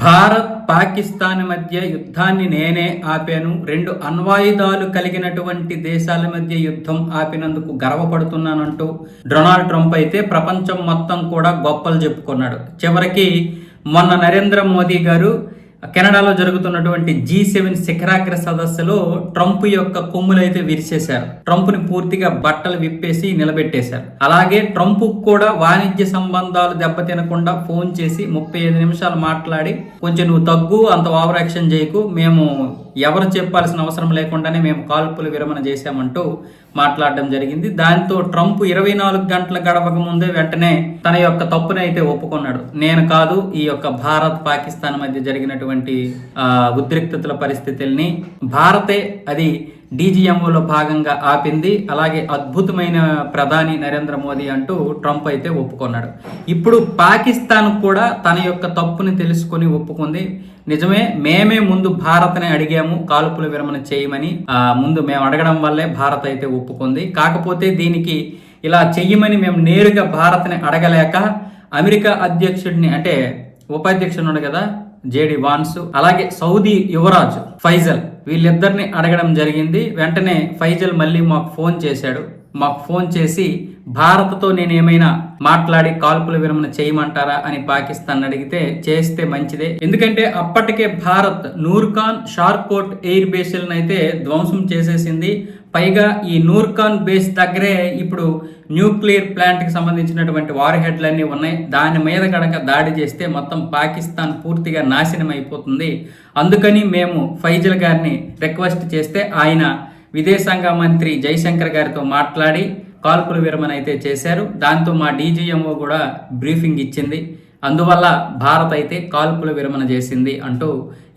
భారత్ పాకిస్తాన్ మధ్య యుద్ధాన్ని నేనే ఆపాను. రెండు అణ్వాయుధాలు కలిగినటువంటి దేశాల మధ్య యుద్ధం ఆపినందుకు గర్వపడుతున్నానంటూ డొనాల్డ్ ట్రంప్ అయితే ప్రపంచం మొత్తం కూడా గొప్పలు చెప్పుకున్నాడు. చివరికి మొన్న నరేంద్ర మోదీ గారు కెనడాలో జరుగుతున్నటువంటి జీ సెవెన్ శిఖరాగ్ర సదస్సులో ట్రంప్ యొక్క కొమ్ములు అయితే విరిచేశారు. ట్రంప్ని పూర్తిగా బట్టలు విప్పేసి నిలబెట్టేశారు. అలాగే ట్రంప్ కూడా వాణిజ్య సంబంధాలు దెబ్బతినకుండా ఫోన్ చేసి ముప్పై ఐదు నిమిషాలు మాట్లాడి కొంచెం నువ్వు తగ్గు అంత ఓవర్ యాక్షన్ చేయకు మేము ఎవరు చెప్పాల్సిన అవసరం లేకుండానే మేము కాల్పులు విరమణ చేశామంటూ మాట్లాడడం జరిగింది. దాంతో ట్రంప్ ఇరవై నాలుగు గంటల గడపక ముందే వెంటనే తన యొక్క తప్పునైతే ఒప్పుకున్నాడు. నేను కాదు ఈ యొక్క భారత్ పాకిస్తాన్ మధ్య జరిగినటువంటి ఉన్నటువంటి ఉద్రిక్తతల పరిస్థితుల్ని భారతే అది డీజీఎంఓలో భాగంగా ఆపింది. అలాగే అద్భుతమైన ప్రధాని నరేంద్ర మోదీ అంటూ ట్రంప్ అయితే ఒప్పుకున్నాడు. ఇప్పుడు పాకిస్తాన్ కూడా తన యొక్క తప్పుని తెలుసుకొని ఒప్పుకుంది. నిజమే మేమే ముందు భారత్ని అడిగాము కాల్పుల విరమణ చేయమని. ఆ, ముందు మేము అడగడం వల్లే భారత్ అయితే ఒప్పుకుంది. కాకపోతే దీనికి ఇలా చెయ్యమని మేము నేరుగా భారత్ని అడగలేక అమెరికా అధ్యక్షుడిని అంటే ఉపాధ్యక్షుడు ఉన్నాడు కదా జేడి వాన్స్ అలాగే సౌదీ యువరాజు ఫైజల్. వీళ్ళిద్దరిని అడగడం జరిగింది. వెంటనే ఫైజల్ మళ్ళీ మాకు ఫోన్ చేశాడు. మాకు ఫోన్ చేసి భారత్తో నేను ఏమైనా మాట్లాడి కాల్పుల విరమణ చేయమంటారా? అని పాకిస్తాన్ అడిగితే చేస్తే మంచిదే. ఎందుకంటే అప్పటికే భారత్ నూర్ఖాన్ షార్కోట్ ఎయిర్ బేస్లను అయితే ధ్వంసం చేసేసింది. పైగా ఈ నూర్ఖాన్ బేస్ దగ్గరే ఇప్పుడు న్యూక్లియర్ ప్లాంట్కి సంబంధించినటువంటి వార్ హెడ్లన్నీ ఉన్నాయి. దాని మీద కనుక దాడి చేస్తే మొత్తం పాకిస్తాన్ పూర్తిగా నాశనం అయిపోతుంది అందుకని మేము ఫైజల్ గారిని రిక్వెస్ట్ చేస్తే ఆయన విదేశాంగ మంత్రి జైశంకర్ గారితో మాట్లాడి కాల్పుల విరమణ అయితే చేశారు. దాంతో మా డీజీఎంఓ కూడా బ్రీఫింగ్ ఇచ్చింది. అందువల్ల భారత్ అయితే కాల్పుల విరమణ చేసింది అంటూ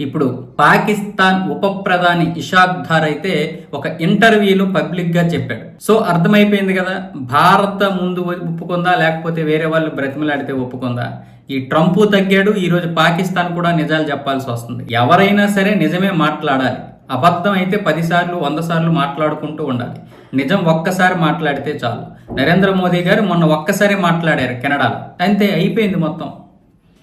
ఇప్పుడు పాకిస్తాన్ ఉప ప్రధాని ఇషాక్ ధార్ అయితే ఒక ఇంటర్వ్యూలో పబ్లిక్గా చెప్పాడు. సో అర్థమైపోయింది కదా భారత ముందు ఒప్పుకుందా లేకపోతే వేరే వాళ్ళు బ్రతిమలాడితే ఒప్పుకుందా? ఈ ట్రంప్ తగ్గాడు ఈరోజు పాకిస్తాన్ కూడా నిజాలు చెప్పాల్సి వస్తుంది. ఎవరైనా సరే నిజమే మాట్లాడాలి. అబద్ధం అయితే పదిసార్లు వంద సార్లు మాట్లాడుకుంటూ ఉండాలి. నిజం ఒక్కసారి మాట్లాడితే చాలు. నరేంద్ర మోదీ గారు మొన్న ఒక్కసారి మాట్లాడారు కెనడాలో. అంతే అయిపోయింది మొత్తం.